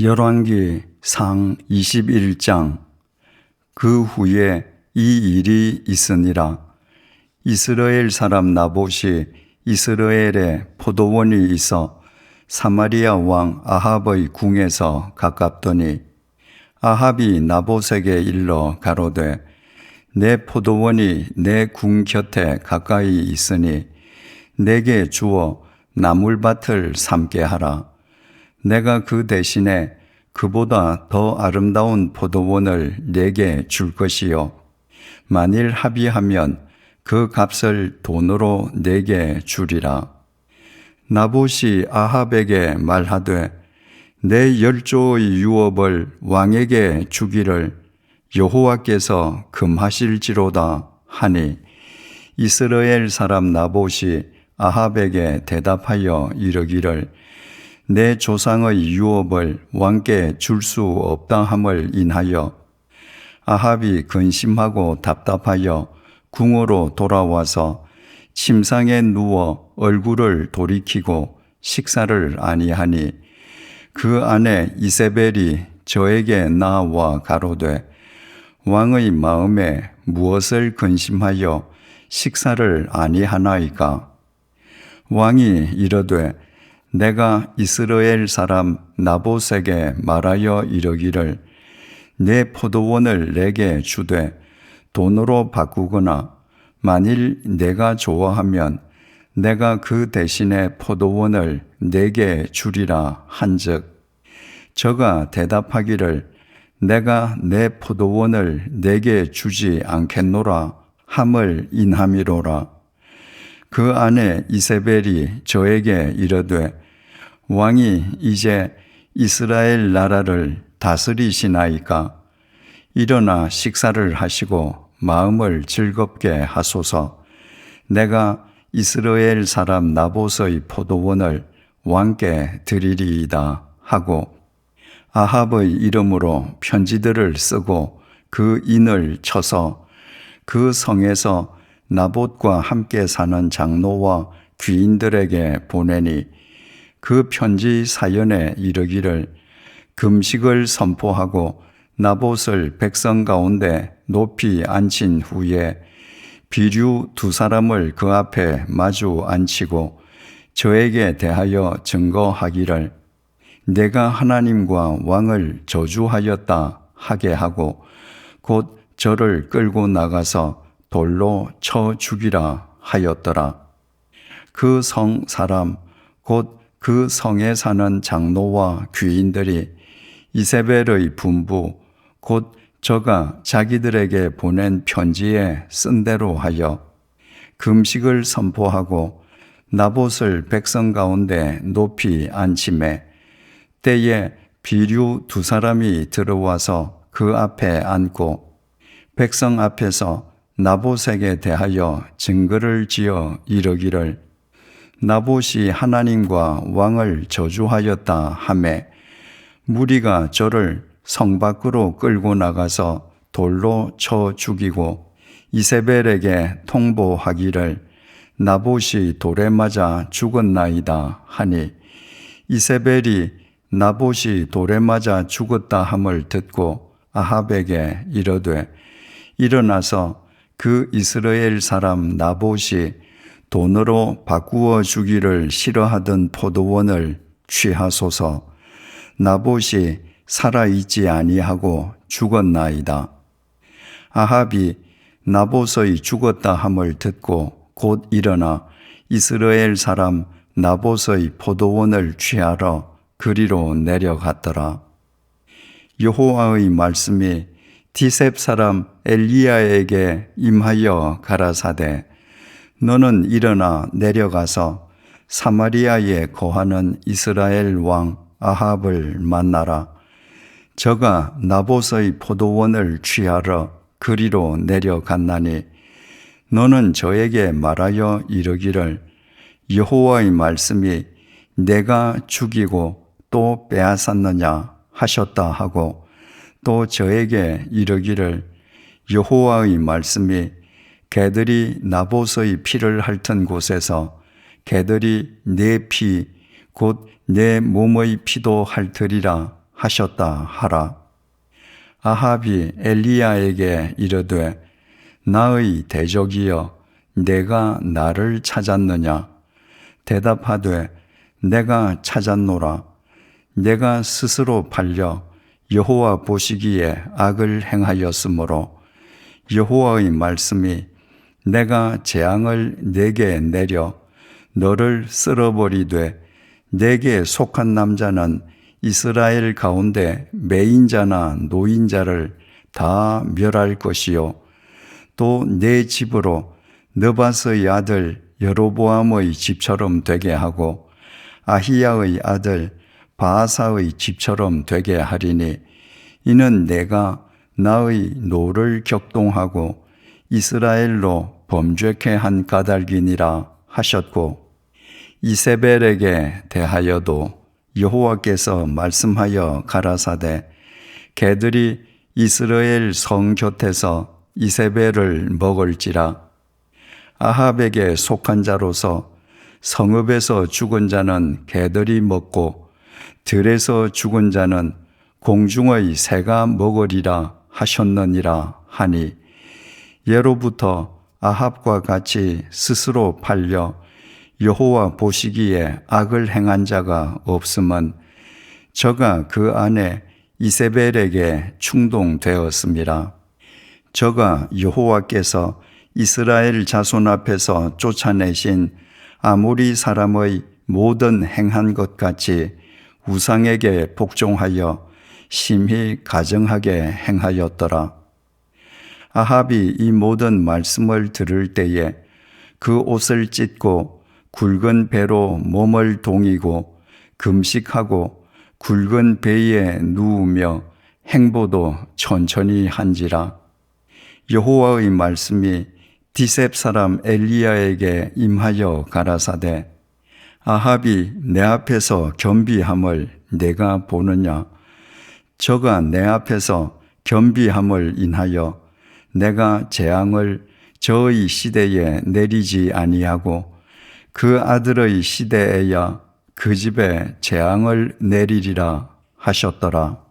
열왕기 상 21장 그 후에 이 일이 있으니라 이스라엘 사람 나봇이 이스라엘에 포도원이 있어 사마리아 왕 아합의 궁에서 가깝더니 아합이 나봇에게 일러 가로되 내 포도원이 내 궁 곁에 가까이 있으니 내게 주어 나물밭을 삼게 하라. 내가 그 대신에 그보다 더 아름다운 포도원을 내게 줄 것이요. 만일 합의하면 그 값을 돈으로 내게 주리라. 나봇이 아합에게 말하되 내 열조의 유업을 왕에게 주기를 여호와께서 금하실지로다 하니 이스라엘 사람 나봇이 아합에게 대답하여 이르기를 내 조상의 유업을 왕께 줄 수 없다 함을 인하여 아합이 근심하고 답답하여 궁으로 돌아와서 침상에 누워 얼굴을 돌이키고 식사를 아니하니 그 아내 이세벨이 저에게 나와 가로되 왕의 마음에 무엇을 근심하여 식사를 아니하나이까? 왕이 이르되 내가 이스라엘 사람 나봇에게 말하여 이르기를 내 포도원을 내게 주되 돈으로 바꾸거나 만일 내가 좋아하면 내가 그 대신에 포도원을 내게 주리라 한즉 저가 대답하기를 내가 내 포도원을 내게 주지 않겠노라 함을 인함이로라. 그 아내 이세벨이 저에게 이르되 왕이 이제 이스라엘 나라를 다스리시나이까? 일어나 식사를 하시고 마음을 즐겁게 하소서. 내가 이스라엘 사람 나봇의 포도원을 왕께 드리리이다 하고 아합의 이름으로 편지들을 쓰고 그 인을 쳐서 그 성에서 나봇과 함께 사는 장로와 귀인들에게 보내니 그 편지 사연에 이르기를 금식을 선포하고 나봇을 백성 가운데 높이 앉힌 후에 비류 두 사람을 그 앞에 마주 앉히고 저에게 대하여 증거하기를 내가 하나님과 왕을 저주하였다 하게 하고 곧 저를 끌고 나가서 돌로 쳐 죽이라 하였더라. 그 성 사람 곧 그 성에 사는 장로와 귀인들이 이세벨의 분부 곧 저가 자기들에게 보낸 편지에 쓴 대로 하여 금식을 선포하고 나봇을 백성 가운데 높이 앉힘에 때에 비류 두 사람이 들어와서 그 앞에 앉고 백성 앞에서 나봇에게 대하여 증거를 지어 이르기를 나봇이 하나님과 왕을 저주하였다 하매 무리가 저를 성 밖으로 끌고 나가서 돌로 쳐 죽이고 이세벨에게 통보하기를 나봇이 돌에 맞아 죽었나이다 하니 이세벨이 나봇이 돌에 맞아 죽었다 함을 듣고 아합에게 이르되 일어나서 그 이스라엘 사람 나봇이 돈으로 바꾸어 주기를 싫어하던 포도원을 취하소서 나봇이 살아있지 아니하고 죽었나이다. 아합이 나봇의 죽었다 함을 듣고 곧 일어나 이스라엘 사람 나봇의 포도원을 취하러 그리로 내려갔더라. 여호와의 말씀이 디셉 사람 엘리야에게 임하여 가라사대 너는 일어나 내려가서 사마리아에 거하는 이스라엘 왕 아합을 만나라. 저가 나봇의 포도원을 취하러 그리로 내려갔나니 너는 저에게 말하여 이르기를 여호와의 말씀이 내가 죽이고 또 빼앗았느냐 하셨다 하고 또 저에게 이르기를 여호와의 말씀이 개들이 나봇의 피를 핥은 곳에서 개들이 내 피 곧 내 몸의 피도 핥으리라 하셨다 하라. 아합이 엘리야에게 이르되 나의 대적이여 내가 나를 찾았느냐 대답하되 내가 찾았노라 내가 스스로 팔려 여호와 보시기에 악을 행하였으므로 여호와의 말씀이 내가 재앙을 내게 내려 너를 쓸어버리되 내게 속한 남자는 이스라엘 가운데 매인자나 노인자를 다 멸할 것이요. 또 내 집으로 느바스의 아들 여로보암의 집처럼 되게 하고 아히야의 아들 바아사의 집처럼 되게 하리니 이는 내가 나의 노를 격동하고 이스라엘로 범죄케 한 까닭이니라 하셨고 이세벨에게 대하여도 여호와께서 말씀하여 가라사대 개들이 이스라엘 성 곁에서 이세벨을 먹을지라. 아합에게 속한 자로서 성읍에서 죽은 자는 개들이 먹고 들에서 죽은 자는 공중의 새가 먹으리라 하셨느니라 하니 예로부터 아합과 같이 스스로 팔려 여호와 보시기에 악을 행한 자가 없음은 저가 그 안에 이세벨에게 충동되었습니다. 저가 여호와께서 이스라엘 자손 앞에서 쫓아내신 아모리 사람의 모든 행한 것 같이 우상에게 복종하여 심히 가정하게 행하였더라. 아합이 이 모든 말씀을 들을 때에 그 옷을 찢고 굵은 배로 몸을 동이고 금식하고 굵은 배에 누우며 행보도 천천히 한지라. 여호와의 말씀이 디셉 사람 엘리야에게 임하여 가라사대 아합이 내 앞에서 겸비함을 내가 보느냐? 저가 내 앞에서 겸비함을 인하여 내가 재앙을 저의 시대에 내리지 아니하고 그 아들의 시대에야 그 집에 재앙을 내리리라 하셨더라.